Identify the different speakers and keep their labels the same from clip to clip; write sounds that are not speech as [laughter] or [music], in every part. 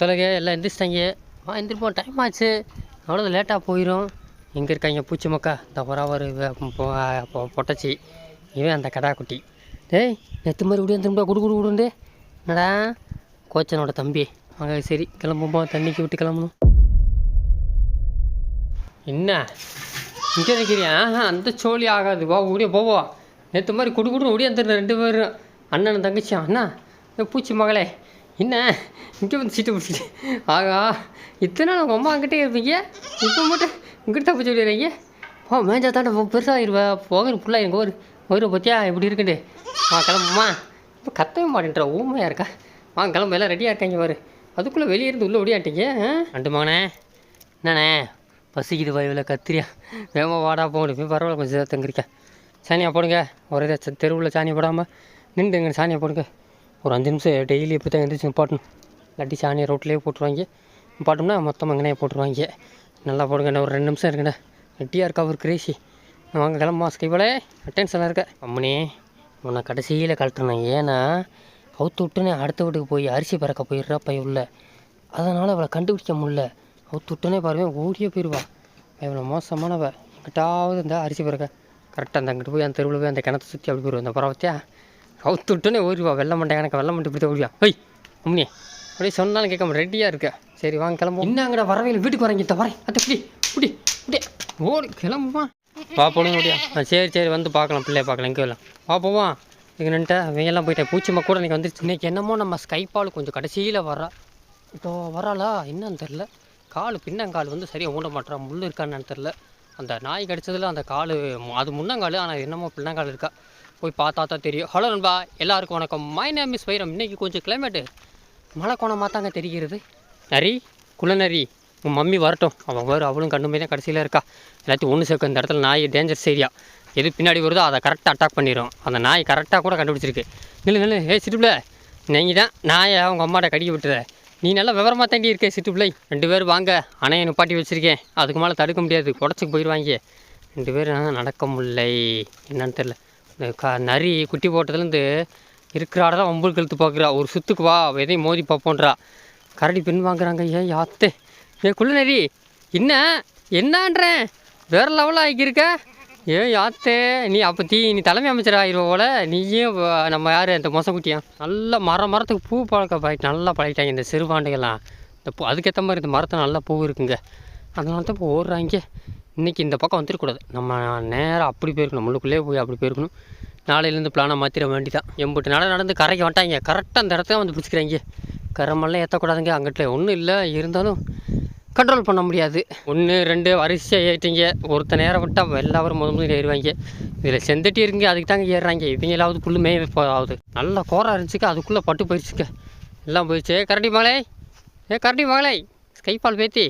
Speaker 1: தொலைக எல்லாம் எந்திரிச்சிட்டாங்க. வா எந்திரிப்போம். டைம் ஆச்சு. அவ்வளோ லேட்டாக போயிடும் எங்கே இருக்காங்க பூச்சி மக்கா? இந்த பராவர் பொட்டச்சி. இவன் அந்த கடாக்குட்டி டேய் நெத்து மாதிரி விடிய திரும்ப குடு குடு குடுண்டே என்னடா? கோச்சனோட தம்பி. அங்கே சரி கிளம்பும்போது தண்ணிக்கு விட்டு கிளம்பணும். என்ன? இங்கே நிற்கிறியா அந்த சோழி ஆகாது. வா ஓடியே போவோம் நேற்று மாதிரி குடு குடு ஓடியாந்துருந்த ரெண்டு பேரும். அண்ணன் தங்கச்சி அண்ணா பூச்சி மகளே. என்ன? இங்கே வந்து சீட்டு பிடிச்சிட்டு. ஆகா இத்தனை நாள் உங்கள் அம்மா அங்கிட்டே இருப்பீங்க? இப்போ மட்டும் இங்கிட்ட தான் பூச்சி விடுறீங்க ஓ மேஞ்சா தாண்ட பெருசாகிருவா போகிற ஃபுல்லாக எங்கள் ஒரு ஒரு பற்றியா இப்படி இருக்குண்டு ஆ கிளம்புமா இப்போ கத்தவே மாட்டேன்றா ஊமையாக இருக்கா? வாங்க கிளம்பு எல்லாம் ரெடியாக இருக்காங்க பாரு. அதுக்குள்ளே வெளியே இருந்து உள்ளே ஓடியாட்டீங்க ரெண்டு மகனே. என்னண்ணே? பசிக்குது வயவில் கத்திரியா. வேகமா வாடா போகணும் இப்போ பரவாயில்ல கொஞ்சம் தங்கிருக்கேன் சாணியாக போடுங்க. ஒரே தெருவில் சாணியை போடாமல் நின்றுங்க சாணியை போடுங்க. ஒரு அஞ்சு நிமிஷம் டெய்லி இப்படி தான் எழுந்திரிச்சு பாட்டணும் இல்லாட்டி சாணியை ரோட்லேயே போட்டுருவாங்க. பாட்டோம்னா மொத்தமாக அங்கனே போட்டுருவாங்க. நல்லா போடுங்கண்ணே ஒரு ரெண்டு நிமிஷம் இருக்குண்ணே. ரெட்டியாக இருக்கா ஒரு கிரேசி. வாங்க கிளம்புமா ஸ்கைபோலே அட்டென்ஷனாக இருக்க. அம்மனே உன்னை கடைசியில் கழட்டுனேன் ஏன்னா அவுத்து விட்டுனே அடுத்த வீட்டுக்கு போய் அரிசி பறக்க போயிடுறா பைய உள்ள. அதனால் அவளை கண்டுபிடிக்க முடில அவுத்து விட்டுனே பாருவேன் ஓடியே போயிடுவா. இவ்வளோ மோசமானவ. எங்கிட்டாவது இந்த அரிசி பறக்க. கரெக்டாக அந்த அங்கிட்டு போய் அந்த தெருவில் போய் அந்த கிணத்தை சுற்றி அப்படி போயிடுவோம் அந்த பரவத்தியா அவுத்து விட்டனே ஓடிவா வெள்ளை மண்டை எனக்கு வெள்ளை மண்டை இப்படி தான் ஓடிவா ஐய் அம்மினே அப்படியே சொன்னாலும் கேட்காம ரெடியாக இருக்க. சரி வாங்க கிளம்புவோம். இன்னும் அங்கட வரவையில் வீட்டுக்கு வரேங்க இந்த வரேன் அத்தை இப்படி இப்படி இப்படி ஓடி கிளம்புமா? வா போடுங்க முடியா ஆ சரி சரி வந்து பார்க்கலாம். பிள்ளைய பார்க்கலாம். இங்கே வரலாம். வா போவான் இங்கே நின்ட்டா இவங்கெல்லாம் போயிட்டேன் பூச்சிமா கூட இன்றைக்கி வந்துருச்சு. இன்னைக்கு என்னமோ நம்ம ஸ்கைப்பால் கொஞ்சம் கடைசியில் வர்றா. இப்போ வராளா என்னன்னு தெரில கால் பின்னங்கால் வந்து சரியாக ஊண்ட மாட்டா முள் இருக்கான்னு தெரில அந்த நாய் கடிச்சதுல அந்த கால் அது முன்னங்கால் ஆனால் என்னமோ பின்னங்கால் இருக்கா. போய் பார்த்தா தான் தெரியும். ஹலோ நண்பா எல்லாருக்கும் வணக்கம். மை நேம் மிஸ் வைரம். இன்றைக்கி கொஞ்சம் கிளைமேட்டு மழை கோணமாக தாங்க தெரிகிறது. நரி குளநரி உன் மம்மி வரட்டும். அவன் வரும் அவளும் கண்ணு தான் கடைசியில் இருக்கா. எல்லாத்தையும் ஒன்று சேர்க்கும் இந்த இடத்துல நாய் டேஞ்சர்ஸ் ஏரியா எது பின்னாடி வருதோ அதை கரெக்டாக அட்டாக் பண்ணிடும் அந்த நாய் கரெக்டாக கூட கண்டுபிடிச்சிருக்கு. நில்லு நில்லு. ஏ சிட்டுப்பிள்ள. நீங்கள் தான் நாயை அவங்க அம்மாட்ட கடிக்க விட்டுற. நீ நல்லா விவரமாக தாண்டி இருக்கே சிட்டுப்பிள்ளை. ரெண்டு பேர் வாங்க. அணையை நிப்பாட்டி வச்சுருக்கேன். அதுக்கு மேலே தடுக்க முடியாது. குடச்சிக்கு போயிடுவாங்க ரெண்டு பேரும் நடக்க முடியலை. என்னன்னு தெரில இந்த க நரி குட்டி போட்டதுலேருந்து இருக்கிறாட தான் ஒம்பது இழுத்து பார்க்குறா. ஒரு சுத்துக்கு வா எதையும் மோதி பார்ப்போன்றா. கரடி பின் வாங்குறாங்க ஏன் யாத்தே ஏ குள்ள நரி. என்ன? என்னன்றேன் வேற லெவலில் ஆகியிருக்க ஏன் யாத்தே நீ அப்போ தீ நீ தலைமை அமைச்சர் ஆகிருவ போல. நீயும் நம்ம யார்? இந்த மொசக்குட்டியா நல்லா மரம் மரத்துக்கு பூ பழக்க பழகிட்டு நல்லா பழகிட்டாங்க இந்த சிறுபாண்டுகள்லாம். இந்த பூ அதுக்கேற்ற மாதிரி இந்த மரத்தில் நல்லா பூ இருக்குங்க. அதனால தான் இப்போ ஓடுறாங்க. இன்றைக்கி இந்த பக்கம் வந்துடக்கூடாது. நம்ம நேராக அப்படி போயிருக்கணும். முள்ளுக்குள்ளேயே போய் அப்படி போயிருக்கணும். நாளையிலேருந்து பிளானை மாற்றிட வேண்டி தான் எம்பிட்டு நட நடந்து கரைக்கு வந்துட்டாங்க. கரெக்டாக அந்த இடத்துல வந்து பிடிச்சிக்கிறாங்க. கரமெல்லாம் ஏற்றக்கூடாதுங்க அங்கிட்ட ஒன்றும் இல்லை. இருந்தாலும் கண்ட்ரோல் பண்ண முடியாது. ஒன்று ரெண்டு வரிசையாக ஏறிட்டீங்க. ஒருத்த நேரம் விட்டால் எல்லாரும் முதல் முதல் ஏறுவாங்க. இதில் செந்தட்டி இருக்குங்க அதுக்கு தாங்க ஏறுறாங்க. இவங்களாவது புல் மேய ஆகுது நல்லா கோரா இருந்துச்சுக்க. அதுக்குள்ளே பட்டு போயிடுச்சுக்க எல்லாம் போயிடுச்சு. கரடி மகளே. ஏ கரடி மகளே. ஸ்கைபால் பேத்தி.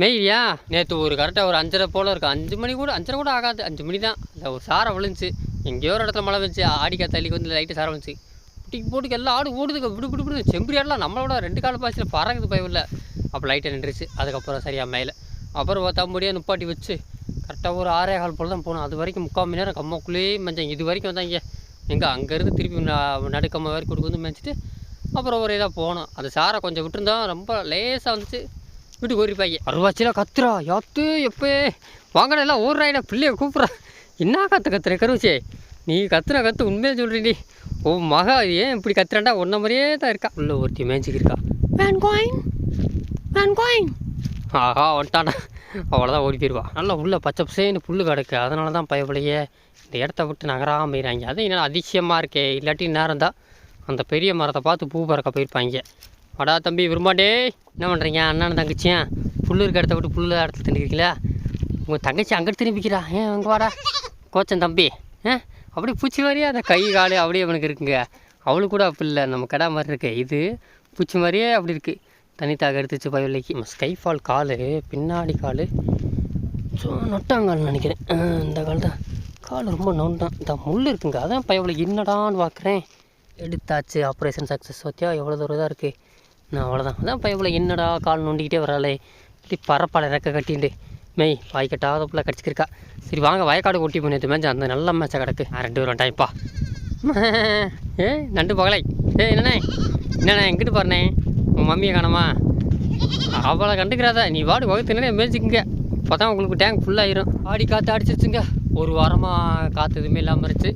Speaker 1: மெய்யா நேற்று ஒரு கரெக்டாக ஒரு அஞ்சரை போல் இருக்கும் அஞ்சு மணி கூட அஞ்சரை கூட ஆகாது. அஞ்சு மணி தான். அந்த ஒரு சாரை விழுந்துச்சு. எங்கேயோ ஒரு இடத்துல மழை வந்துச்சு ஆடிக்கா தள்ளிக்கு வந்து லைட்டு சாரை விழுந்துச்சு. குட்டிக்கு போட்டுக்கு எல்லாம் ஆடு ஓடுதுக்கு விடு விடு விடு செம்பரி ஆடலாம் நம்மளோட ரெண்டு கால பாய்ச்சில் பறகுது பயவில்லை அப்போ லைட்டை நின்றுச்சு. அதுக்கப்புறம் சரியாக மேலே. அப்புறம் தம்படியாக நுப்பாட்டி வச்சு. கரெக்டாக ஒரு ஆறே கால் போல் தான் போனோம். அது வரைக்கும் முக்கால் மணி நேரம் கம்மக்குள்ளேயே மஞ்சள் இது வரைக்கும் வந்தாங்க. எங்கே அங்கேருந்து திருப்பி ந- வரைக்கும் கொடுக்கு வந்து மேய்ச்சிட்டு அப்புறம் ஒரு இதாக போனோம். அந்த சாரை கொஞ்சம் விட்டுருந்தோம். ரொம்ப லேசாக வந்துச்சு. வீட்டுக்கு ஓடிப்பாங்க அருவாச்சியில் கத்துறா. யாத்து எப்போ. வாங்கடா எல்லாம் ஓடுறாயிடா பிள்ளைய கூப்பிட்றா. என்ன கற்று கத்துற கருவச்சே? நீ கத்துற கத்து உண்மையாக சொல்கிறீ ஓ மகா ஏன் இப்படி கத்துறாண்டா ஒன்றை மாதிரியே தான் இருக்கா. உள்ள ஒருத்தி மேய்ச்சிக்கு இருக்கா வேன் கோயின் வேன் கோயின் ஆஹா வந்துட்டானா. அவ்வளோதான் ஓடி போயிடுவா நல்லா உள்ள பச்சை பசேன்னு புல்லு கிடக்கு. அதனால தான் பயப்படையே இந்த இடத்த விட்டு நகராமல் போயிறாங்க. அது என்ன அதிசயமாக இருக்கே. இல்லாட்டி நேரம் தான் அந்த பெரிய மரத்தை பார்த்து பூ பறக்க போயிருப்பாங்க. வாடா தம்பி விரும்பாண்டே என்ன பண்ணுறீங்க அண்ணன் தங்கச்சியா புல்லு இருக்க இடத்த விட்டு புல்லு இடத்துல திணிக்கிறீங்களா உங்கள் தங்கச்சி அங்கிட்டு திரும்பிக்கிறா ஏன் அங்கே வாடா. கோச்சன் தம்பி. ஆ அப்படியே பூச்சி மாதிரியே? அந்த கை கால் அப்படியே அவனுக்கு இருக்குங்க. அவளுக்கு கூட அப்படி இல்லை. நம்ம கடை மாதிரி இருக்கு. இது பூச்சி மாதிரியே அப்படி இருக்குது தனித்தாக தாக எடுத்துச்சு பயவில்லைக்கு நம்ம ஸ்கைஃபால் கால் பின்னாடி கால். ஸோ நொட்டாங்கால் நினைக்கிறேன். இந்த கால் தான். கால் ரொம்ப நொண்டான் இந்த முள் இருக்குங்க. அதான் பயவில் என்னடான்னு பார்க்குறேன். எடுத்தாச்சு. ஆப்ரேஷன் சக்ஸஸ் பார்த்தியா எவ்வளோ தூரம் தான் இருக்குது நான் அவ்வளோதான் அதான் பயவில் என்னடா கால் நோண்டிக்கிட்டே வராளே இப்படி பரப்பால இறக்க கட்டிண்டு. மெய் வாய் கட்டாத பிள்ளை கடிச்சிக்கிருக்கா. சரி வாங்க வயக்காடு ஒட்டி போனது மேட்ச் அந்த நல்ல மேட்சாக கிடக்கு. ரெண்டு பேரும் டைப்பா [laughs] ஏ நண்டு பகலை. ஏ என்னண்ணே? என்னண்ணே எங்கிட்டு பாருண்ணே? உன் மம்மியை காணோமா? அவளை கண்டுக்கிறாதா. நீ வாடு வகுத்துனே மேய்ச்சிக்குங்க இப்போ தான் உங்களுக்கு டேங்க் ஃபுல்லாகிடும் ஆடி காற்று அடிச்சிருச்சுங்க. ஒரு வாரமாக காற்று எதுவுமே இல்லாமல் இருந்துச்சு.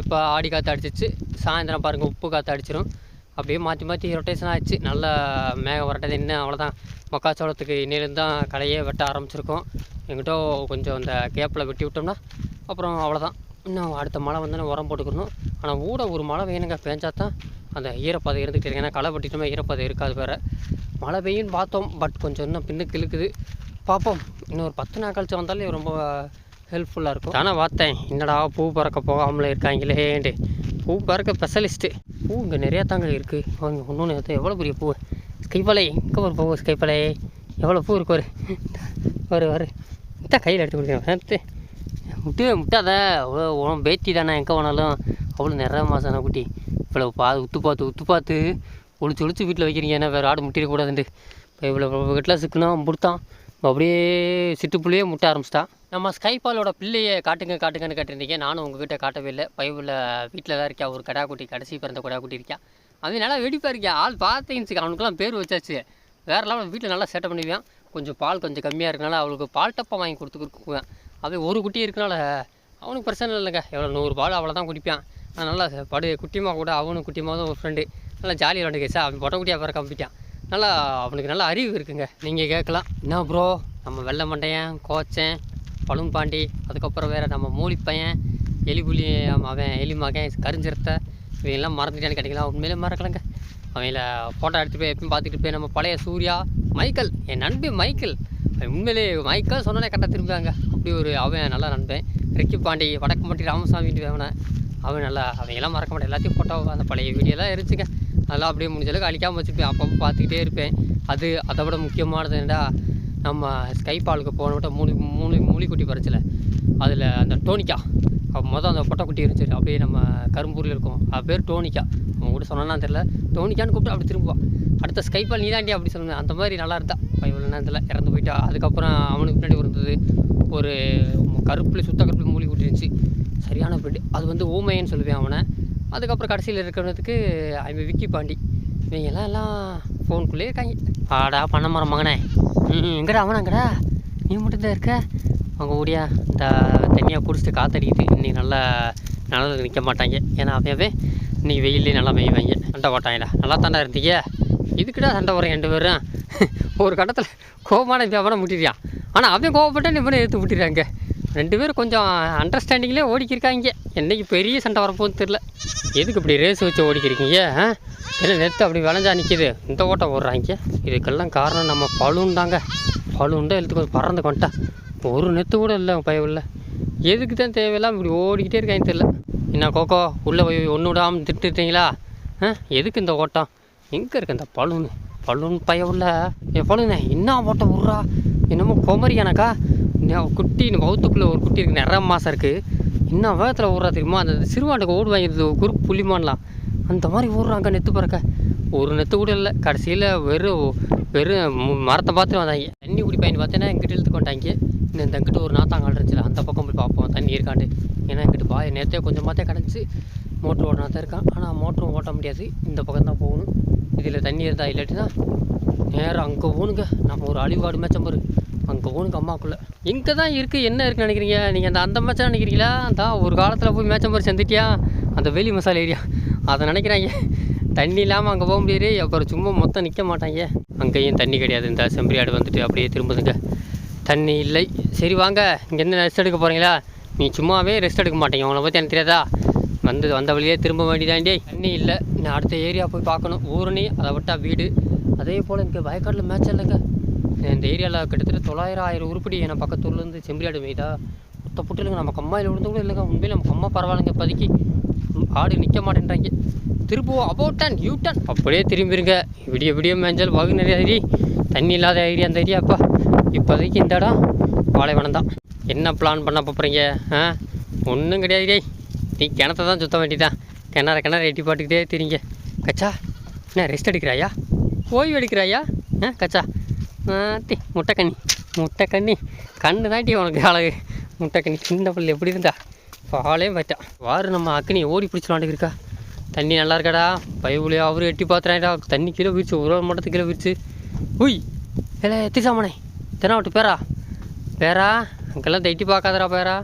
Speaker 1: இப்போ ஆடி காற்று அடிச்சிச்சு சாயந்தரம் பாருங்கள் உப்பு காற்று அடிச்சிரும். அப்படியே மாற்றி மாற்றி ரொட்டேஷன் ஆயிடுச்சு நல்ல மேகம் வரட்டது இன்னும் அவ்வளோதான் மக்காச்சோளத்துக்கு இன்னிலேருந்து தான் களையே வெட்ட ஆரம்பிச்சிருக்கோம். எங்கிட்ட கொஞ்சம் அந்த கேப்பில் வெட்டி விட்டோம்னா அப்புறம் அவ்வளோதான் இன்னும் அடுத்த மழை வந்தோன்னே உரம் போட்டுக்கணும். ஆனால் ஊட ஒரு மழை வேணுங்க பேஞ்சா தான் அந்த ஈரப்பதை இருந்துகிட்டு இருக்கு. ஏன்னா களை வெட்டிட்டோமே ஈரப்பதை இருக்காது வேறு. மழை பெய்யும்னு பார்த்தோம். பட் கொஞ்சம் இன்னும் பின்னுக்கு இழுக்குது. பார்ப்போம். இன்னும் ஒரு பத்து நாள் கழிச்சு வந்தாலே ரொம்ப ஹெல்ப்ஃபுல்லாக இருக்கும். ஆனால் பார்த்தேன். என்னடா பூ பறக்க போகாமலே இருக்காங்களேன்ட்டு. பூ பறக்க ஸ்பெஷலிஸ்ட்டு பூ இங்கே நிறையா தாங்க இருக்குது வாங்க ஒன்று ஒன்று எவ்வளோ பெரிய பூ? ஸ்கைப்பலை. இங்கே ஒரு பூ ஸ்கைப்பலை? எவ்வளோ பூ இருக்கு ஒரு? ஒரு ஒரு முட்டை கையில் எடுத்து கொடுக்குறேன். முட்டு முட்டாத. அவ்வளோ உன் பேத்தி தானே எங்கே போனாலும். அவ்வளோ நிறைய மாதம் குட்டி. இவ்வளோ பா உத்து பார்த்து உத்து பார்த்து ஒழிச்சு ஒழிச்சு வீட்டில் வைக்கிறீங்க. ஏன்னா வேறு ஆடு முட்டிடக்கூடாதுன்ட்டு. இப்போ இவ்வளோ வீட்டில் சிக்கணும் முடுத்தான். அப்படியே சிட்டுப்புள்ளியே முட்ட ஆரம்பிச்சிட்டான் நம்ம ஸ்கைபாலோட பிள்ளையை காட்டுங்க காட்டுங்கன்னு கேட்டிருந்தீங்க. நானும் உங்ககிட்ட காட்டவே இல்லை. பைபிளில் வீட்டில் தான் இருக்கா. ஒரு கடா குட்டி கடைசி பிறந்த கடா குட்டி இருக்கா. அவன் நல்லா வெடிப்பாக இருக்கா. ஆள் பார்த்தீங்கன்னு அவனுக்குலாம் பேர் வச்சாச்சு. வேறு லெவல் வீட்டில் நல்லா சேட்டை பண்ணுவேன் கொஞ்சம் பால் கொஞ்சம் கம்மியாக இருக்கனால அவளுக்கு பால் டப்பா வாங்கி கொடுத்து கொடுக்குவேன். அப்படியே ஒரு குட்டி இருக்கனால அவனுக்கு பிரச்சனை இல்லைங்க. எவ்வளோ நூறு பால் அவ்வளோ தான் குடிப்பான். நல்லா படு குட்டிமா கூட அவனும் குட்டியமாக தான் ஒரு ஃப்ரெண்டு நல்லா ஜாலியாக விளாண்டு கேச்சா அவன் பொட்டை குட்டியாக பிற நல்லா அவனுக்கு நல்லா அறிவு இருக்குங்க. நீங்கள் கேட்கலாம். என்ன ப்ரோ நம்ம வெள்ளை மண்டையன் கோச்சன் பழும்பாண்டி அதுக்கப்புறம் வேறு நம்ம மூலிப்பையன் எலிபுலி அவன் எலி மகன் கருஞ்சிரத்தை இவங்கெல்லாம் மறந்துட்டான்னு கிடைக்கலாம் உண்மையிலே மறக்கலைங்க. அவங்கள ஃபோட்டோ எடுத்துகிட்டு போய் எப்பயும் பார்த்துட்டு போய் நம்ம பழைய சூர்யா மைக்கேல் என் நண்பன் மைக்கேல். உண்மையிலே மைக்கேல் சொன்னோடனே கரெக்டாக திரும்புவாங்க அப்படி ஒரு அவன் நல்லா நண்பேன். ரிக்கி பாண்டி வடக்குமட்டி ராமசாமி அவனை. அவன் நல்லா அவங்கெல்லாம் மறக்க மாட்டேன். எல்லாத்தையும் ஃபோட்டோ அந்த பழைய வீடியோலாம் இருந்துச்சுங்க அதெல்லாம் அப்படியே முடிஞ்ச அளவுக்கு அழிக்காமல் வச்சுருப்பேன் அப்பப்போ பார்த்துக்கிட்டே இருப்பேன். அது அதை விட முக்கியமானது என்னடா நம்ம ஸ்கைபாலுக்கு போன விட்ட மூணு மூணு மூலிக்குட்டி பறிச்சல. அதில் அந்த டோனிக்கா. அப்போ மொதல் அந்த பொட்டைக்குட்டி இருந்துச்சு. அப்படியே நம்ம கரும்பூரில் இருக்கும். அது பேர் டோனிக்கா. அவன் கூட சொன்னான்னு தெரியல. டோனிக்கான்னு கூப்பிட்டு அப்படி திரும்புவான் அடுத்த ஸ்கைபால் நீதாண்டி அப்படி சொன்னேன். அந்த மாதிரி நல்லா இருந்தா. இவ்வளோ நேரத்தில் இறந்து போயிட்டா. அதுக்கப்புறம் அவனுக்கு பின்னாடி இருந்தது ஒரு கருப்பில் சுத்த கருப்பிலே மூலிகிட்டி இருந்துச்சு. சரியான பெட்டு அது வந்து ஊமையன்னு சொல்லுவேன் அவனை. அதுக்கப்புறம் கடைசியில் இருக்கிறதுக்கு அவன் விக்கி பாண்டி. இவங்கெல்லாம் எல்லாம் ஃபோனுக்குள்ளேயே ஃபோனுக்குள்ளே இருக்காங்க. ஆடா பண்ண மரம் மகனே. ம் எங்கடா அவனாங்கடா நீ மட்டும்தான் இருக்க? அவங்க ஓடியா இந்த தனியாக குடிச்சிட்டு காத்தடிக்குது. இன்றைக்கி நல்லா நல்லது நிற்க மாட்டாங்க. ஏன்னா அவையவே இன்றைக்கி வெயிலே நல்லா மேய்வாங்க. சண்டை போட்டாங்கடா. நல்லா தாண்டா இருந்தீங்க இதுக்குடா சண்டை வரும் ரெண்டு பேரும். [laughs] ஒரு கட்டத்தில் கோபமான வியாபாரம் அவனை முட்டிடுறான். ஆனால் அவன் கோவப்பட்டா நிபுணம் எடுத்து முட்டிடுறாங்க. ரெண்டு பேரும் கொஞ்சம் அண்டர்ஸ்டாண்டிங்லேயே ஓடிக்கிருக்காங்க. என்றைக்கு பெரிய சண்டை வரப்போகுதுன்னு தெரில எதுக்கு இப்படி ரேஸ் வச்சு ஓடிக்கிறீங்க ஆ? என்ன நெத்து அப்படி விளைஞ்சா நிற்கிது இந்த ஓட்டம் ஓடுறாங்க இதுக்கெல்லாம் காரணம் நம்ம பலூன் தாங்க பலூன் எழுத்து கொஞ்சம் பறந்து கொண்டேன் ஒரு நெத்து கூட இல்லை பயவில்லை எதுக்கு தான் தேவையில்லாம இப்படி ஓடிக்கிட்டே இருக்காங்க தெரில என்ன கோகோ உள்ளே போய் ஒன்று விடாமல் திட்டுட்டீங்களா? ஆ? எதுக்கு இந்த ஓட்டம்? எங்கே இருக்கு இந்த பழுனு பலூன் பயவுள்ள என் பழுனே என்ன ஓட்டம் விட்றா? என்னமோ குமரி எனக்கா இன்னும் குட்டி ஒரு குட்டி இருக்குது நிறைய மாதம் இருக்குது இன்னும் வேகத்தில் ஓடுறா தெரியுமா? அந்த சிறுவாண்டுக்கு ஓடு வாங்கிடுது குரூப் புள்ளிமான்லாம் அந்த மாதிரி ஓடுறாங்க நெத்து பறக்க ஒரு நெத்து கூட இல்லை. கடைசியில் வெறும் வெறும் மரத்தை பார்த்துட்டு வந்தாங்க. தண்ணி குடிப்பாயின்னு பார்த்தேன்னா பார்த்தீங்கன்னா எங்கிட்ட இழுத்து கொண்டாங்க. இந்த எங்கிட்ட ஒரு நாத்தாங்கால் இருந்துச்சுல அந்த பக்கம் போய் பார்ப்போம். தண்ணி இருக்காண்டு ஏன்னா எங்கிட்ட பாய் நேற்றே கொஞ்சம் பார்த்தே கிடச்சி மோட்ரு ஓடினா தான் இருக்கான். ஆனால் மோட்ரு ஓட்ட முடியாது. இந்த பக்கம் தான் போகணும். இதில் தண்ணி இருந்தா இல்லாட்டினா நேராக அங்கே போகணுங்க. நம்ம ஒரு அழிவாடு மேட்சம் பாரு. அங்கே போகணுங்க அம்மாக்குள்ளே இங்கே தான் இருக்குது என்ன இருக்குன்னு நினைக்கிறீங்க? நீங்கள் அந்த அந்த மச்சான் நினைக்கிறீங்களா? தான் ஒரு காலத்தில் போய் மேட்சம் மாதிரி செஞ்சுட்டியா? அந்த வேலி மசாலா ஏரியா அதை நினைக்கிறாங்க. தண்ணி இல்லாமல் அங்கே போக முடியாது. அப்புறம் சும்மா மொத்தம் நிற்க மாட்டாங்க. அங்கேயும் தண்ணி கிடையாது. இந்த செம்பரியாடு வந்துட்டு அப்படியே திரும்புதுங்க. தண்ணி இல்லை. சரி வாங்க. இங்கேருந்து ரெஸ்ட் எடுக்க போகிறீங்களா நீ சும்மாவே ரெஸ்ட் எடுக்க மாட்டீங்க. உங்களை பற்றி எனக்கு தெரியாதா? வந்து வந்த வழியே திரும்ப வேண்டியதாண்டி தண்ணி இல்லை. நான் அடுத்த ஏரியா போய் பார்க்கணும். ஊரணி அதை விட்டா வீடு. அதே போல் இங்கே வயக்காட்டில் மேட்ச் இல்லைங்க. இந்த ஏரியாவில் கிட்டத்தட்ட தொள்ளாயிரம் ஆயிரம் உருப்படி என் பக்கத்தூர்லேருந்து செம்பரியாடு மேய்தா. மொத்த புட்டிலுங்க நம்ம கம்மாயில் விழுந்து கூட இல்லைங்க. உண்மையில நம்ம கம்மா பரவாயில்லைங்க இப்போதைக்கு. ஆடு நிற்க மாட்டேன்றாங்க. திரும்புவோம் அபவுட் டன் யூ டன் அப்படியே திரும்பிருங்க. விடிய விடிய மேஞ்சல் வகு நிறைய ஏரி தண்ணி இல்லாத ஏரியா அந்த ஏரியாப்பா இப்போதைக்கு இந்த இடம் பாலைவனம் தான். என்ன பிளான் பண்ண போகிறீங்க ஆ? ஒன்றும் கிடையாது நீ கிணத்த தான் சுத்த வேண்டியதான் கிணற கிணற எட்டி பாட்டுக்கிட்டே தெரியுங்க கச்சா என்ன ரெஸ்ட் எடுக்கிறாயா? ஓய்வு எடுக்கிறாயா? ஆ கச்சா. டி முட்டைக்கண்ணி முட்டைக்கண்ணி கண்ணு தாண்டி உனக்கு அழகு. முட்டைக்கண்ணி சின்ன பிள்ளை எப்படி இருந்தா? பாலே போயிட்டான் வாரு நம்ம அக்னி ஓடி பிடிச்சலாண்டு இருக்கா? தண்ணி நல்லா இருக்காடா? பைபுலையோ அவரு எட்டி பார்த்துறாடா தண்ணி கீழே விரிச்சு ஒரு ஒரு மட்டத்துக்கு கீழே விரிச்சு. உய் இல்லை எத்திசாமனே தெனாவட்டு பேரா. பேரா அங்கெல்லாம் தைட்டி பார்க்காதடா பேரா.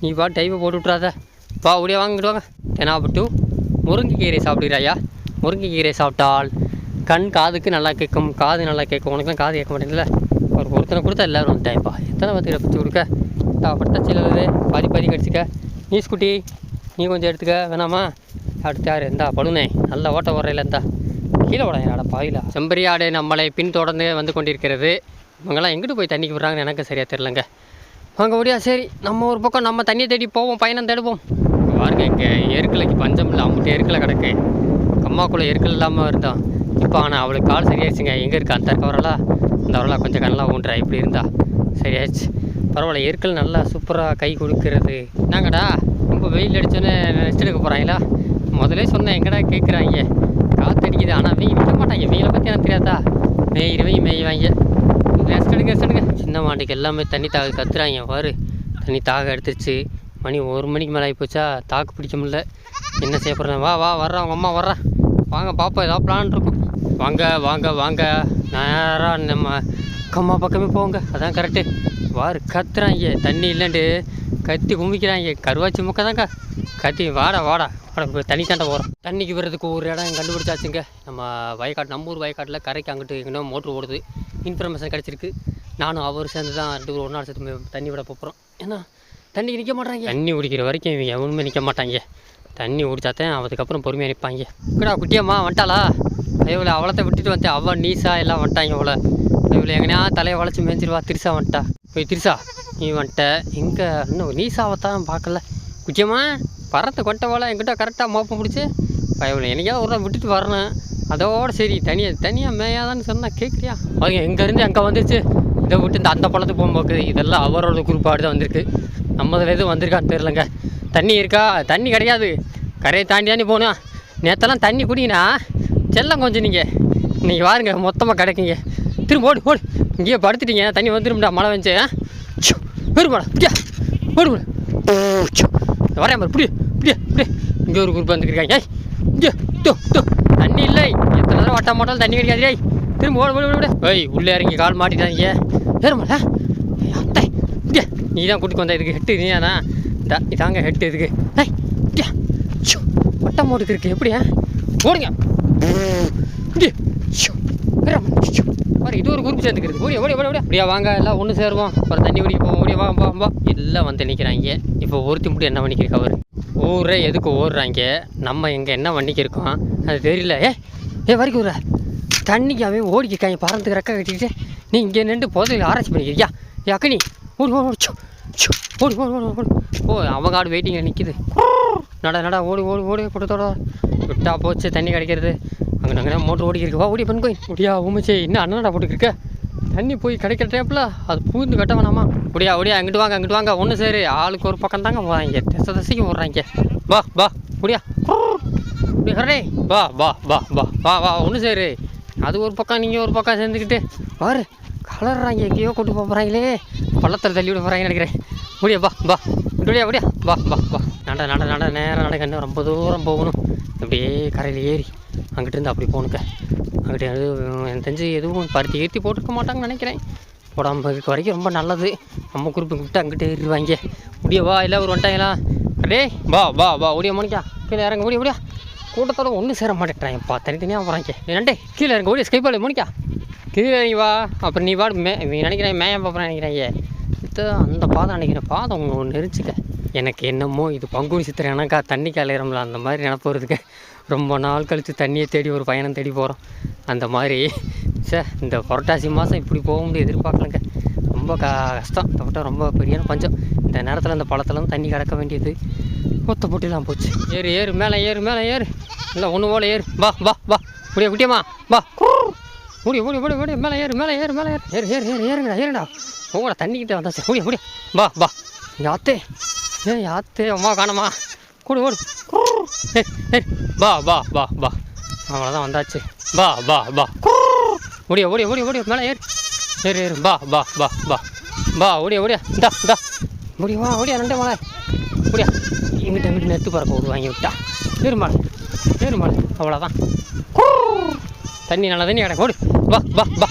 Speaker 1: நீ பா டைவை போட்டு விட்றாத பா ஓடியா வாங்கிட்டு வாங்க. தெனாவட்டு முருங்கைக்கீரை சாப்பிடுறாயா முருங்கைக்கீரை சாப்பிட்டால் கண் காதுக்கு நல்லா கேட்கும் காது நல்லா கேட்கும். உனக்குலாம் காது கேட்க மாட்டேங்குதுல்ல? ஒரு ஒருத்தனை கொடுத்தா எல்லோரும் வந்துட்டாய்ப்பா எத்தனை பத்திரிக்கை பிடிச்சி கொடுக்க? பட்டச்சில பாதி பாதி கடிச்சிக்க. நீ ஸ்கூட்டி நீ கொஞ்சம் எடுத்துக்க. வேணாமா? அடுத்து யார்? இந்தா படுனே. நல்ல ஓட்ட ஓடுறையில் இருந்தா கீழே விடாயடா பாயிலா செம்பரியாடு நம்மளை பின்தொடர்ந்து வந்து கொண்டிருக்கிறது. இவங்கெல்லாம் எங்கிட்டு போய் தண்ணிக்கு விடுறாங்கன்னு எனக்கு சரியாக தெரிலங்க வாங்க முடியா சரி. நம்ம ஒரு பக்கம் நம்ம தண்ணியை தேடி போவோம் பயணம் தேடுவோம். பாருங்க இங்கே எருக்கலைக்கு பஞ்சம் இல்லை அம்முட்டு எருக்கலை கிடக்கு. அம்மாக்குள்ளே எருக்கல் இல்லாமல் இருந்தோம் இப்போ ஆனால் அவளுக்கு கால் சரியாச்சுங்க எங்கே இருக்கா அந்த இருக்க வரலா இந்த வரலா கொஞ்சம் கண்ணெலாம் ஊன்றா இப்படி இருந்தா. சரியாச்சு பரவாயில்ல எருக்கள் நல்லா சூப்பராக கை கொடுக்கறது. என்னங்கடா? ரொம்ப வெயில் அடித்தோன்னே ரெஸ்ட் எடுக்க போகிறாங்களா முதல்ல சொன்னேன் எங்கடா கேட்குறாங்க காத்தடிக்குது ஆனால் வெயில் விட மாட்டாங்க. வெயிலை பற்றி எனக்கு தெரியாதா? மேயிறவை மேய்வாங்க ரெஸ்ட் எடுங்க ரெஸ்ட் எடுங்க. சின்ன மாட்டுக்கு எல்லாமே தண்ணி தாக கத்துறாங்க. பாரு தண்ணி தாக எடுத்துருச்சு. மணி ஒரு மணிக்கு மேலே ஆகிப்போச்சா தாக்கு பிடிக்க முடியல. என்ன செய்ய போகிறேன் வா வா வர்றேன் அவங்க அம்மா வர்றேன் வாங்க பாப்பா ஏதாவது பிளான் இருக்கும். வாங்க வாங்க வாங்க. நேராக நம்ம அக்கம்மா பக்கமே போங்க. அதான் கரெக்டு வார் கத்துறாங்க தண்ணி இல்லைன்ட்டு கத்தி குமிக்கிறாங்க கருவாச்சி முக்க தாங்க கத்தி வாடா வாடா. வாடா தண்ணி தாண்ட போகிறோம் தண்ணிக்கு வர்றதுக்கு ஒரு இடம் கண்டுபிடிச்சாச்சுங்க. நம்ம வயக்காடு நம்ம ஊர் வயக்காட்டில் கரைக்கு அங்கிட்டு எங்கன்னா மோட்ரு ஓடுது. இன்ஃபர்மேஷன் கிடச்சிருக்கு. நானும் அவர் சேர்ந்து தான் ரெண்டு ஒரு நாள் சேர்த்து தண்ணி விட போகிறோம் ஏன்னா தண்ணிக்கு நிற்க மாட்டாங்க தண்ணி குடிக்கிற வரைக்கும் இவங்க எவனுமே நிற்க மாட்டாங்க தண்ணி ஊடிச்சாத்தேன் அதுக்கப்புறம் பொறுமையாக நிற்பாங்க குடா குட்டியம்மா வந்துட்டாளா? இவளை அவளத்தை விட்டுட்டு வந்தேன். அவள் நீசா எல்லாம் வந்துட்டாங்க இவ்வளோ இவ்வளோ எங்கனையா தலையை வளைச்சி மேய்ஞ்சிருவா. திருசா வந்துட்டா. போய் திருசா நீ வந்துட்ட. எங்கே இன்னும் நீசாவை தான் பார்க்கல. குட்டியம்மா பறத்தை கொட்டவாளை என்கிட்ட கரெக்டாக மோப்பம் பிடிச்சி. இவ்வளோ எனக்கே ஒரு நாள் விட்டுட்டு வரணும். அதோட சரி தனியாக தனியாக மேயாதான்னு சொன்னால் கேட்குறியா அவங்க எங்கேருந்து அங்கே வந்துருச்சு? இதை விட்டு இந்த அந்த பழத்துக்கு போகும்போக்கு இதெல்லாம் அவரோட குறிப்பாடு தான் வந்திருக்கு. நம்மதில் எதுவும் வந்திருக்கான்னு தெரிலங்க தண்ணி இருக்கா? தண்ணி கிடையாது. கரையை தாண்டி தாண்டி போகணும். நேற்றெல்லாம் தண்ணி குடிங்கண்ணா. செல்லம் கொஞ்சம் நீங்கள் இன்றைக்கி வாருங்க மொத்தமாக கிடைக்குங்க. திரும்ப ஓடு ஓடு. இங்கேயே படுத்துட்டீங்க. தண்ணி வந்துரும்டா மழை வந்து வருமாடா பிடியா. ஓடு ஓடு ஓ, ச்சோ. வரேன் பாரு பிடியா பிடியா இங்கே ஒரு குரூப் வந்துருக்காங்க ஏய் இங்கே தோ தோ. தண்ணி இல்லை. எத்தனை தடவை வட்டா மாட்டாலும் தண்ணி கிடைக்காது. ஏய் திரும்ப ஓடு ஓடு ஓடு ஓடு. ஏய் உள்ளே இறங்கி கால் மாட்டிட்டாங்க ஏறுமாடா அத்தை இங்கே நீ தான் கூட்டிட்டு வந்தா. இதுக்கு ஹெட்டு நீதானா இந்த இதாங்க ஹெட்டு இதுக்கு. ஏய் இங்கே ஷோ வட்டம் போட்டுக்கு இருக்கு எப்படியா? ஓடுங்க. ஷோ பாரு இது ஒரு குரூப் சேர்ந்துக்கிறது. ஓடியா ஓடியா ஓடியா அப்படியா வாங்க எல்லாம் ஒன்று சேருவோம். அப்புறம் தண்ணி குடிக்க போவோம். ஓடியா வா வா வா. எல்லாம் வந்து நிற்கிறாங்க இப்போ ஒருத்தி மட்டும் என்ன பண்ணிக்கிறேன் அவர் ஊரே எதுக்கு ஓடுறாங்க? நம்ம எங்கே என்ன பண்ணிக்கிருக்கோம்? அது தெரியல. ஏ ஏ வரைக்கும் ஊரா தண்ணிக்கு அவன் ஓடிக்காங்க பறந்துக்கு ரெக்கா கட்டிக்கிட்டு. நீ இங்கே நின்று புதையில ஆராய்ச்சி பண்ணிக்கிறியா? ஏ அக்கனி ஓடி ஓடி ஓடி ஓடி ஓடி ஓடி. ஓ அவங்க ஆடு வெயிட்டிங்கில் நிற்கிது நட நட ஓடி ஓடி ஓடி கொடுத்தோட விட்டா போச்சு தண்ணி கிடைக்கிறது. அங்கே நாங்கள் மோட்டர் ஓடிக்கிருக்கு. வா ஓடி பண்ணு போய் முடியா ஊமிச்சே இன்னும் அண்ணனடா போட்டுக்கிருக்க? தண்ணி போய் கிடைக்கிற டேப்பில் அது பூந்து கட்ட வேணாமா? முடியா ஓடியா அங்கிட்டு வாங்க அங்கிட்டு வாங்க. ஒன்று சரி. ஆளுக்கு ஒரு பக்கம் தாங்க போகிறாங்க திசை தசைக்கு போடுறாங்க வா வா முடியா இப்படி ஹரே வா வா வா வா வா வா ஒன்று சரி. அது ஒரு பக்கம் நீங்கள் ஒரு பக்கம் சேர்ந்துக்கிட்டு. வாரு கலர்றாங்க எங்கேயோ கூட்டு போக போகிறாங்களே பள்ளத்தில் தள்ளி விட போகிறாங்கன்னு நினைக்கிறேன். முடியா பா பா முடியா முடியா வா பா பா நட நட நட. நேரம் நடக்க இன்னும் ரொம்ப தூரம் போகணும். அப்படியே கரையில் ஏறி அங்கிட்டிருந்து அப்படி போகணுக்க அங்கிட்ட எதுவும் எனக்கு தெரிஞ்சு எதுவும் பருத்தி ஏற்றி போட்டுக்க மாட்டாங்கன்னு நினைக்கிறேன். உடம்பு இருக்க வரைக்கும் ரொம்ப நல்லது. நம்ம குரூப்பு கூப்பிட்டு அங்கிட்டு ஏறிடுவாங்க. முடியா வா இல்லை ஒரு வந்துட்டாங்களா அடே வா வா வா. ஓடியா மணிக்கா கீழே இறங்க ஓடியா முடியா கூட்டத்தோட ஒன்றும் சேர மாட்டேங்கிறாங்கப்பா தனித்தனியாக போகிறாங்க நண்டே கீழே இறங்க ஓடியா. ஸ்கைப்பாலே மணிக்கா கீழே வா. அப்புறம் நீ வாடு. மே நினைக்கிறேன் மேய பாப்பா நினைக்கிறேன் இது அந்த பாதம் நினைக்கிறேன் பாதம் ஒன்று ஒன்று நெரிச்சுக்க எனக்கு என்னமோ இது பங்குனி சித்திரை எனக்கா தண்ணி கலையிறோம்ல அந்த மாதிரி நினப்பு ரொம்ப நாள் கழித்து தண்ணியை தேடி ஒரு பயணம் தேடி போகிறோம் அந்த மாதிரி சே இந்த புரட்டாசி மாதம் இப்படி போக முடியும் எதிர்பார்க்கலங்க. ரொம்ப க கஷ்டம். இந்த ரொம்ப பெரியான பஞ்சம். இந்த நேரத்தில் இந்த பழத்துலாம் தண்ணி கிடக்க வேண்டியது ஒத்த போட்டிலாம் போச்சு. ஏறு ஏறு மேலே ஏறு மேலே ஏறு. இல்லை ஒன்று போல ஏறு. வா வா வா. முடிய குட்டியம்மா வா. ஓடி ஓடி ஓடி ஓடி மேலே ஏறு மேலே ஏறு மேலே ஏறு. ஏறு ஏறு ஏறு ஏறுங்கடா ஏறுடா உங்களோட தண்ணிக்கிட்ட வந்தாச்சு ஓடி ஓடி. வா வா. யாத்தே ஏ யாத்தே அம்மா காணமா. கூடு ஓடு. வா வா வா வா. அவ்வளோதான் வந்தாச்சு. வா வா வா. ஓடியா ஓடியா ஓடியா ஓடியா மேலே ஏறு. ஏறு ஏறு. வா வா வா வா. வா ஓடியா ஓடியா இந்தா இந்தா. ஓடியா வா ஓடியா ரெண்டே மலை ஓடியா. இங்கிட்ட இங்கிட்ட நெத்து பறக்க விடு வாங்கி விட்டா. ஏறு மலை. ஏறு மலை. அவ்வளோதான் தண்ணி நல்லா தண்ணி கிடக்கு. ஓடு. வா வா வா.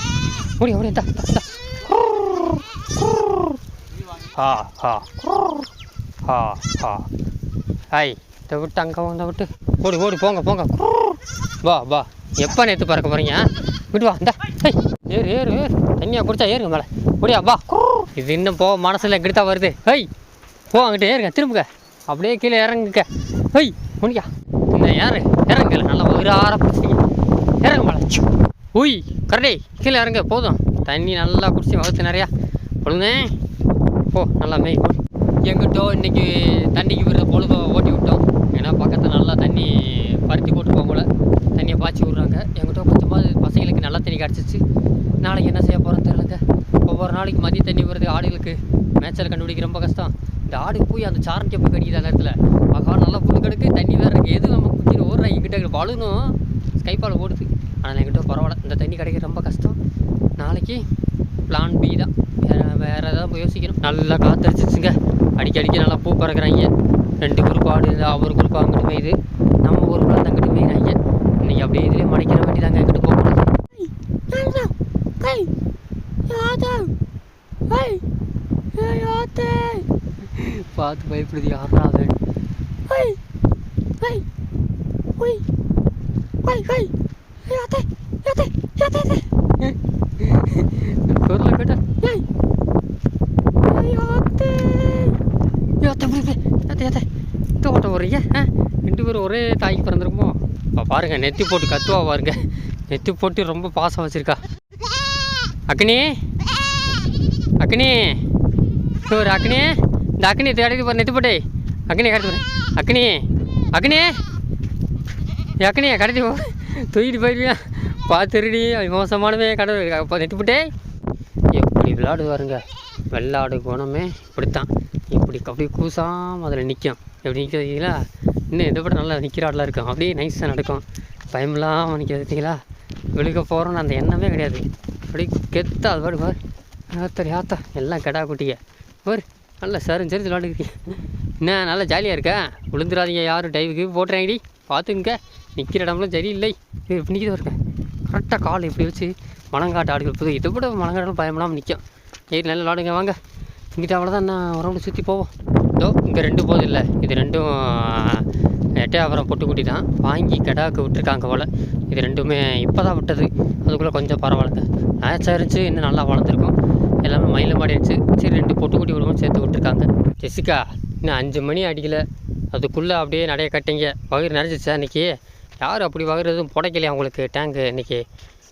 Speaker 1: ஓடி ஓடி தா தா ஹா ஹா. ஹா ஹா. ஹாய் இதை விட்டு அங்கே வந்த விட்டு. ஓடி ஓடி போங்க போங்க. வா வா. எப்போ நேற்று பறக்க போகிறீங்க விட்டு வா இந்த. ஹை ஏறு ஏறு ஏறு. தண்ணியாக குடிச்சா ஏறுங்க மேலே. ஓடியா வா. இது இன்னும் போ மனசில் எங்கிட்ட வருது. ஹை போ அங்கிட்ட ஏறுங்க திரும்புங்க. அப்படியே கீழே இறங்குங்க. ஹை முடியா இந்த யாரு இறங்குல நல்லா ஆற பிடிச்சிங்க உய் கரடி கீழே இறங்க போதும். தண்ணி நல்லா குடிச்சு வகுத்து நிறையா. பொழுதே போ நல்லா மேய் போ. எங்கிட்டோ இன்றைக்கி தண்ணிக்கு விடுற பொழுத ஓட்டி விட்டோம். ஏன்னா பக்கத்தில் நல்லா தண்ணி பருத்தி போட்டுருக்கோம் போல். தண்ணியை பாய்ச்சி விட்றாங்க. எங்கிட்ட கொஞ்சமாக பசங்களுக்கு நல்லா தண்ணி கிடச்சிச்சு நாளைக்கு என்ன செய்ய போகிறோம் தெரியலங்க. ஒவ்வொரு நாளைக்கு மதிய தண்ணி வருது ஆடுகளுக்கு. மேய்ச்சல் கண்டுபிடிக்க ரொம்ப கஷ்டம். இந்த ஆடு போய் அந்த சாரண்டியை போய் கடிக்குது அந்த நேரத்தில்? பகவான் நல்லா புல் கடுக்கு. தண்ணி வேறு இருக்குது எது நம்ம குச்சின்னு ஓடுறாங்க கிட்ட பலூனும் ஸ்கைப்பால் ஓடுது. ஆனால் என்கிட்ட பரவாயில்ல. இந்த தண்ணி கிடைக்க ரொம்ப கஷ்டம். நாளைக்கு பிளான் பி தான். வேறு வேறு ஏதாவது யோசிக்கணும். நல்லா காத்தடிச்சிச்சுங்க அடிக்க அடிக்க நல்லா பூ பறக்குறாங்க. ரெண்டு குரூப் ஆடு அவர் குரூப் அங்கிட்டு மேயுது நம்ம ஒரு குரூப் அங்கிட்டு மேயிறாங்க இன்னைக்கு அப்படியே இதுலேயே மடிக்கிற வேண்டியதாங்க எங்கிட்டு போகக்கூடாது பார்த்து பயப்படுது. யாரா அது கேட்ட ஓட்ட போடுறீங்க ஆ? ரெண்டு பேரும் ஒரே தாய்க்கு பிறந்திருக்குமோ? இப்போ பாருங்க நெத்தி போட்டு கத்துவா பாருங்க. நெத்தி போட்டு ரொம்ப பாசம் வச்சிருக்கா. அக்னி. அக்னி. ஒரு அக்னி. இந்த அக்னி தேடி பாரு நெத்தி போட்டே. அக்னி பாரு. அக்னி. அக்னி. எக்கனையா அக்னியா கடத்தி போ தூக்கிட்டு போயிடுவியா? பார்த்துருடி மோசமானவே கடவுள். அப்போ நெட்டுப்பிட்டே போட்டே எப்படி விளாடுவாருங்க வெள்ளாடு குணமே இப்படித்தான். இப்படி அப்படி கூசாம அதில் நிற்கும் எப்படி நிற்கிறீங்களா இன்னும் எந்த படம் நல்லா நிற்கிறாடெலாம் இருக்கும். அப்படியே நைஸாக நடக்கும். பயமில்லாமல் நிற்கிறது பார்த்தீங்களா விழுக போகிறோன்னு அந்த எண்ணமே கிடையாது. அப்படியே கெத்தா அது பாடு பார். ஆத்தர் ஆத்தா. எல்லாம் கெடா குட்டிங்க. பார் நல்லா சரி சரி விளாண்டுக்கிறீங்க என்ன நல்லா ஜாலியாக இருக்கா? விழுந்துடாதீங்க யாரும் டைவுக்கு போட்டுறாங்கடி பார்த்துங்க நிற்கிற இடம்லாம் சரியில்லை. இப்படி நிற்கிது இருக்கேன். கரெக்டாக கால் இப்படி வச்சு மலங்காட்டு ஆடுகள் புது இதை விட மணங்காட்டு பயமில்லாமல் நிற்கும் ஏறி நல்லா விளாடுங்க வாங்க. இங்கிட்ட அவ்வளோதான் நான் ரவுண்டு சுற்றி போவோம். இதோ இங்கே ரெண்டு போதும் இல்லை. இது ரெண்டும் எட்டையாபுரம் பொட்டுக்குட்டி தான். வாங்கி கெடாக்கு விட்டுருக்காங்க போல். இது ரெண்டுமே இப்போ தான் விட்டது. அதுக்குள்ளே கொஞ்சம் பரவாயில்லைங்க. மேட்சாக இருந்துச்சு இன்னும் நல்லா வளர்ந்துருக்கும். எல்லாமே மயில மாடி இருந்துச்சு. சரி ரெண்டு பொட்டுக்குட்டி விடுவோம் சேர்த்து விட்டுருக்காங்க. ஜெசிகா இன்னும் அஞ்சு மணி அடிக்கலை. அதுக்குள்ளே அப்படியே நடைய கட்டிங்க. பயிர் நிறைஞ்சிச்சா இன்றைக்கி யார் அப்படி வகிறதும் புடைக்கலையா உங்களுக்கு? டேங்கு இன்னைக்கு.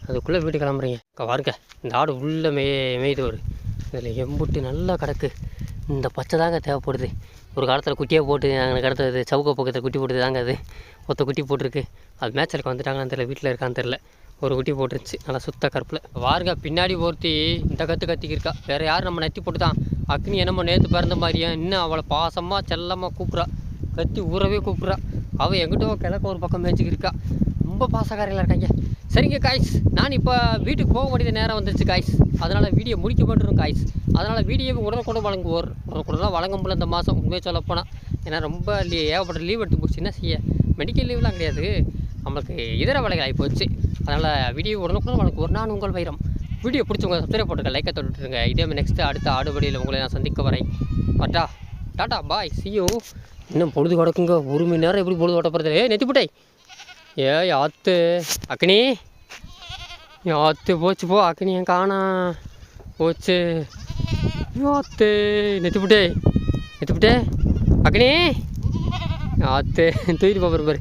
Speaker 1: அதுக்குள்ளே வீடு கிளம்புறீங்க. அக்கா பாருங்க இந்த ஆடு உள்ளே மே மேய்து ஒரு. இதில் எம்புட்டு நல்லா கிடக்கு. இந்த பச்சை தாங்க தேவைப்படுது. ஒரு காலத்தில் குட்டியாக போட்டு எனக்கு கிடத்தது சவுக்க பக்கத்தில் குட்டி போட்டு தாங்க அது. ஒத்த குட்டி போட்டிருக்கு. அது மேட்சலுக்கு வந்துட்டாங்கன்னு தெரியல. வீட்டில் இருக்கான்னு தெரில ஒரு குட்டி போட்டுருச்சு. நல்லா சுத்த கருப்பில். வாருங்க பின்னாடி ஒருத்தி இந்த கற்று கத்திக்கிருக்கா. வேறு யார் நம்ம நெத்தி போட்டு தான் அக்னி என்னமோ நேற்று பிறந்த மாதிரியா? இன்னும் அவளை பாசமாக செல்லமாக கூப்பிட்றா. கத்தி ஊறவே கூப்பிட்றா. அவள் எங்கிட்டோ கிழக்க ஒரு பக்கம் மேய்ச்சிக்கிருக்கா ரொம்ப பாசக்காரையில் இருக்காங்க. சரிங்க காய்ஸ் நான் இப்போ வீட்டுக்கு போக வேண்டியது நேரம் வந்துருச்சு காய்ஸ் அதனால் வீடியோ முடிக்க மாட்டேறோம் காய்ஸ் அதனால் வீடியோவை உடனுக்குடன் வழங்குவோர். உடனுக்குடன் வழங்க முடியல இந்த மாதம் உண்மையை சொல்லப்போனால் ஏன்னா ரொம்ப லீ ஏகப்பட்ட லீவ் எடுத்து போச்சு. என்ன செய்ய? மெடிக்கல் லீவ்லாம் கிடையாது. நம்மளுக்கு இதர வேலைகள் ஆகி போச்சு. அதனால் வீடியோ உடனுக்குடன் வழங்குவோர் நான் உங்கள் வைரம். வீடியோ பிடிச்சவங்க சப்ஸ்கிரைப் போட்டுருங்க லைக்கை தொட்டுருங்க இதே நெக்ஸ்ட்டு அடுத்த ஆடுபடியில் உங்களை நான் சந்திக்க வரேன். பட்டா. டாட்டா பாய் சியூ இன்னும் பொழுது கிடக்குங்க. ஒரு மணி நேரம் எப்படி பொழுது ஓட்ட போகிறது ஏ நெத்தி ஏ ஆத்து. அக்னி ஆத்து. போச்சு போ. அக்னி என் காணா. போச்சு. ஆத்து. நெத்தி புட்டே. அக்னி ஆத்து. தூக்கிட்டு போகிற பாரு.